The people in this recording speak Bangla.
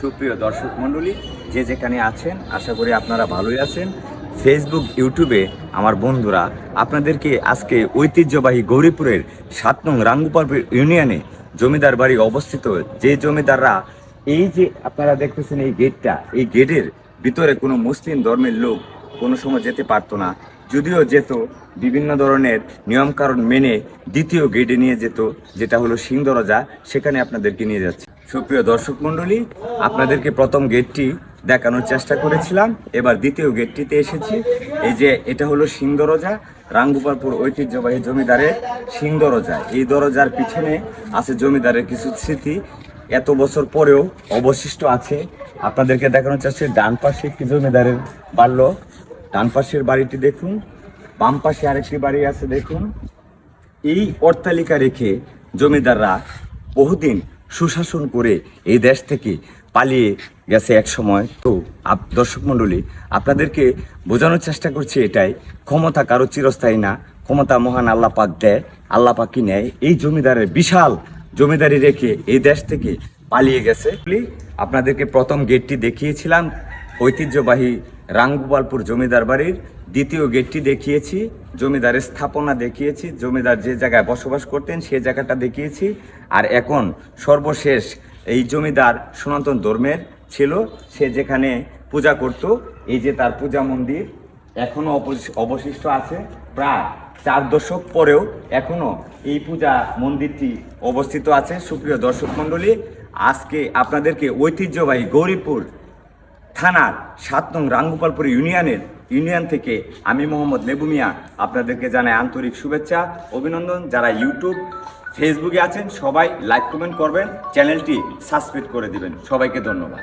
সুপ্রিয় দর্শক মণ্ডলী, যে যেখানে আছেন, আশা করি আপনারা ভালোই আছেন। ফেসবুক ইউটিউবে আমার বন্ধুরা, আপনাদেরকে আজকে ঐতিহ্যবাহী গৌরীপুরের সাত নং রাঙ্গুপার ইউনিয়নে জমিদার বাড়ি অবস্থিত। যে জমিদাররা, এই যে আপনারা দেখতেছেন এই গেটটা, এই গেটের ভিতরে কোনো মুসলিম ধর্মের লোক কোনো সময় যেতে পারতো না। যদিও যেত, বিভিন্ন ধরনের নিয়মকানুন মেনে দ্বিতীয় গেটে নিয়ে যেত, যেটা হলো সিং দরজা, সেখানে আপনাদেরকে নিয়ে যাচ্ছে। সুপ্রিয় দর্শক মণ্ডলী, আপনাদেরকে প্রথম গেটটি দেখানোর চেষ্টা করেছিলাম, এবার দ্বিতীয় গেটটিতে এসেছি। এই যে এটা হলো সিং দরজা রাঙ্গুপারপুর ঐতিহ্যবাহী জমিদারের সিং দরজা এই দরজার পিছনে আছে জমিদারের কিছু স্মৃতি। এত বছর পরেও অবশিষ্ট আছে। আপনাদেরকে দেখানোর চেষ্টা ডান পাশে একটি জমিদারের বাড়ল ডান পাশের বাড়িটি দেখুন। বাম পাশে আরেকটি বাড়ি আছে, দেখুন। এই অট্টালিকা রেখে জমিদাররা বহুদিন সুশাসন করে এই দেশ থেকে পালিয়ে গেছে এক সময়। তো আপ- দর্শক মণ্ডলী, আপনাদেরকে বোঝানোর চেষ্টা করছি এটাই, ক্ষমতা কারও চিরস্থায়ী না, ক্ষমতা মহান আল্লাহ পাক দেয়, আল্লাহ পাকই নেয়। এই জমিদারের বিশাল জমিদারি রেখে এই দেশ থেকে পালিয়ে গেছে। আপনাদেরকে প্রথম গেটটি দেখিয়েছিলাম, ঐতিহ্যবাহী রাঙ্গুপালপুর জমিদার বাড়ির দ্বিতীয় গেটটি দেখিয়েছি, জমিদারের স্থাপনা দেখিয়েছি, জমিদার যে জায়গায় বসবাস করতেন সেই জায়গাটা দেখিয়েছি। আর এখন সর্বশেষ এই জমিদার সনাতন ধর্মের ছিল, সে যেখানে পূজা করত, এই যে তার পূজা মন্দির এখনও অবশি- অবশিষ্ট আছে। প্রায় চার দশক পরেও এখনও এই পূজা মন্দিরটি অবস্থিত আছে। সুপ্রিয় দর্শক মণ্ডলী, আজকে আপনাদেরকে ঐতিহ্যবাহী গৌরীপুর থানার সাত নং রাঙ্গুপালপুর ইউনিয়নের, ইউনিয়ন থেকে আমি মোহাম্মদ লেবু মিয়া আপনাদেরকে জানাই আন্তরিক শুভেচ্ছা, অভিনন্দন। যারা ইউটিউব, ফেসবুকে আছেন, সবাই লাইক কমেন্ট করবেন। চ্যানেলটি সাবস্ক্রাইব করে দিবেন। সবাইকে ধন্যবাদ।